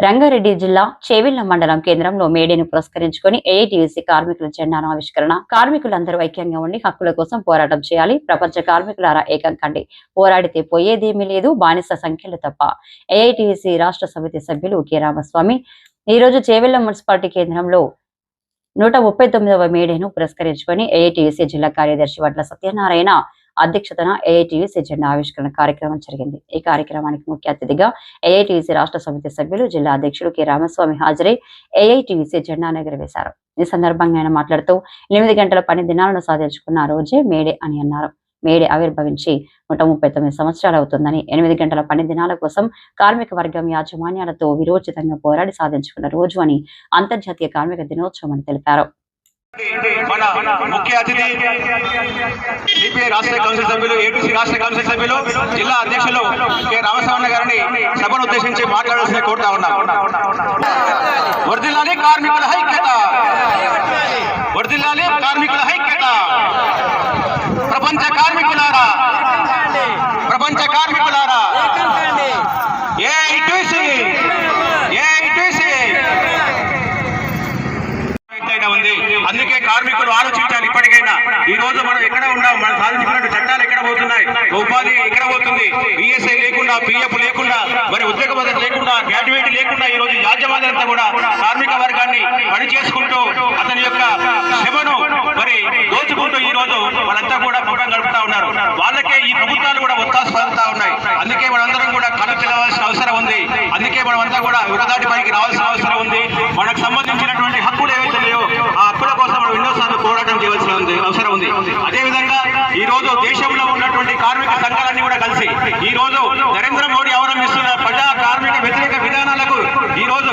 రంగారెడ్డి జిల్లా చేవెళ్ళ మండలం కేంద్రంలో మేడేను పురస్కరించుకొని ఏఐటీయూసీ కార్మికుల జెండాను ఆవిష్కరణ కార్మికులందరూ ఐక్యంగా ఉండి హక్కుల కోసం పోరాటం చేయాలి. ప్రపంచ కార్మికులారా ఏకం కండి. పోరాడితే పోయేదేమీ లేదు బానిస సంఖ్యలు తప్ప. ఏఐటీయూసీ రాష్ట్ర సమితి సభ్యులు కె రామస్వామి ఈ రోజు చేవెళ్ళ మున్సిపాలిటీ కేంద్రంలో నూట ముప్పై తొమ్మిదవ మేడేను పురస్కరించుకొని ఏఐటీయూసీ జిల్లా కార్యదర్శి వడ్ల సత్యనారాయణ అధ్యక్షతన ఏఐటీయూసీ జెండా ఆవిష్కరణ కార్యక్రమం జరిగింది. ఈ కార్యక్రమానికి ముఖ్య అతిథిగా ఏఐటీసీ రాష్ట్ర సమితి సభ్యులు జిల్లా అధ్యక్షుడు కె. రామస్వామి హాజరై ఏఐటీసీ జెండా ఎగురవేశారు ఈ సందర్భంగా ఆయన మాట్లాడుతూ ఎనిమిది గంటల పని దినాలను సాధించుకున్న రోజే మేడే అని అన్నారు. మేడే ఆవిర్భవించి నూట ముప్పై తొమ్మిది సంవత్సరాలు అవుతుందని ఎనిమిది గంటల పని దినాల కోసం కార్మిక వర్గం యాజమాన్యాలతో విరోచితంగా పోరాడి సాధించుకున్న రోజు అని అంతర్జాతీయ కార్మిక దినోత్సవం అని తెలిపారు. మన ముఖ్య అతిథి సిపిఐ రాష్ట్ర కౌన్సిల్ సభ్యులు ఏటీసీ రాష్ట్ర కౌన్సిల్ సభ్యులు జిల్లా అధ్యక్షులు కె. రామస్వామి గారిని సభను ఉద్దేశించి మాట్లాడాల్సిన కోరుతా ఉన్నాం. వర్దిల్లాలి కార్మికుల ఐక్యత వర్దిల్లాలి కార్మికుల ఐక్యత ప్రపంచ కార్మికులారా ప్రపంచ కార్మికులారా ఏఐటీసీ ఏఐటీసీ ఎంతైనా ఉంది అందుకే కార్మికులు ఆలోచించాలి ఇప్పటికైనా ఈ రోజు మనం ఎక్కడ ఉన్నాం? మనం సాధించుకున్న చట్టాలు ఎక్కడ పోతున్నాయి? ఉపాధి ఎక్కడ పోతుంది? ఈఎస్ఐ లేకుండా పిఎఫ్ లేకుండా మరి ఉద్యోగ భద్రత లేకుండా గ్రాడ్యుయేట్ లేకుండా ఈ రోజు యాజమాన్యంతా కూడా కార్మిక వర్గాన్ని పని చేసుకుంటూ అతని యొక్క శ్రమను మరి దోచుకుంటూ ఈ రోజు వాళ్ళంతా కూడా గడుపుతా ఉన్నారు. వాళ్ళకే ఈ ప్రభుత్వాలు కూడా ఒత్తాసు పలుకుతా ఉన్నాయి. అందుకే మనందరం కూడా కథ పిలవాల్సిన అవసరం ఉంది అందుకే కూడా యుగదాటి పైకి రావాల్సిన అవసరం ఉంది. మనకు సంబంధించినటువంటి హక్కులు ఏవైతే లేవో ఆ హక్కుల కోసం మనం ఎన్నోసార్లు పోరాటం చేయవలసిన ఉంది అవసరం ఉంది. అదే విధంగా ఈ రోజు దేశంలో ఉన్నటువంటి కార్మిక సంఘాలన్నీ కూడా కలిసి ఈ రోజు నరేంద్ర మోడీ అవలంబిస్తున్న ప్రజా కార్మిక వ్యతిరేక విధానాలకు ఈ రోజు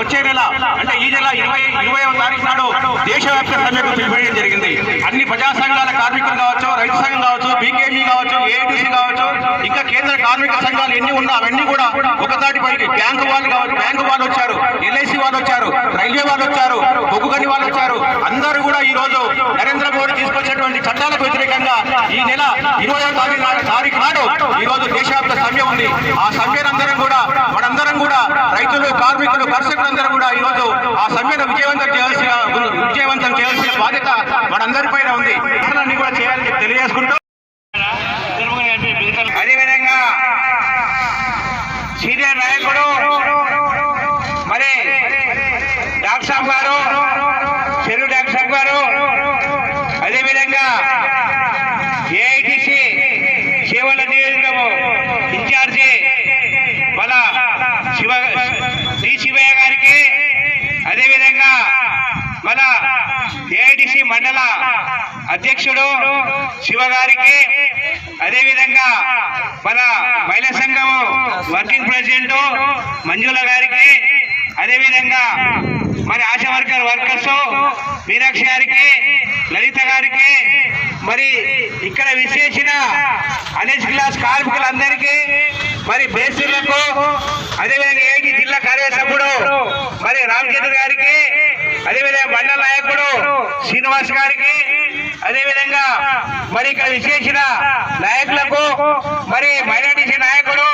వచ్చే నెల అంటే ఈ నెల ఇరవై ఇరవైవ తారీఖు నాడు దేశవ్యాప్త సమ్మెకు పిలిపేయడం జరిగింది. అన్ని ప్రజా సంఘాల కార్మికులు కావచ్చు రైతు సంఘం కావచ్చు బీకేజీ కావచ్చు ఏఐటీసీ కావచ్చు ఇంకా కేంద్ర కార్మిక సంఘాలు ఎన్ని ఉన్నా అవన్నీ కూడా ఒకదాటి పైకి బ్యాంకు వాళ్ళు కావచ్చు బ్యాంకు వాళ్ళు వచ్చారు ఎల్ఐసి వాళ్ళు వచ్చారు రైల్వే వాళ్ళు వచ్చారు బొగ్గుగని వాళ్ళు వచ్చారు. అందరూ కూడా ఈ రోజు నరేంద్ర మోడీ తీసుకొచ్చినటువంటి చట్టాలకు వ్యతిరేకంగా ఈ నెల ఇరవై తారీఖు తారీఖు నాడు ఈ రోజు దేశవ్యాప్త సమ్మె ఉంది. ఆ సమ్మెనందరం కూడా మనందరం కూడా రైతులు కార్మికులు కర్షకులందరం కూడా ఈ రోజు ఆ సమ్మెను విజయ చేయాల్సిన విజయవంతం చేయాల్సిన బాధ్యత మనందరిపైన ఉంది అన్ని కూడా చేయాలని చెప్పి తెలియజేసుకుంటూ అదేవిధంగా సీనియర్ నాయకుడు మరి డాక్టర్ సాబ్ గారు చెరువు డాక్టర్ సాబ్ గారు అదేవిధంగా ఏఐటిసి సేవల నియోజకవర్గం ఇన్ఛార్జి మన శివ డి శివయ్య గారికి అదేవిధంగా మన ఏఐటిసి మండల అధ్యక్షుడు శివ గారికి అదేవిధంగా మన మహిళా సంఘం వర్కింగ్ ప్రెసిడెంట్ మంజుల గారికి. అదేవిధంగా మరి ఆశా వర్కర్ వర్కర్స్ మీనాక్షి గారికి లలిత గారికి మరి ఇక్కడ విశేషిన అనేక క్లాస్ కార్మికులందరికీ మరి బేసిలకు అదేవిధంగా ఏడి జిల్లా కార్యసభ్యుడు మరి రామచంద్ర గారికి అదేవిధంగా మండల నాయకుడు శ్రీనివాస్ గారికి అదేవిధంగా మరి ఇక్కడ విశేషిన నాయకులకు మరి మైనార్టీ నాయకుడు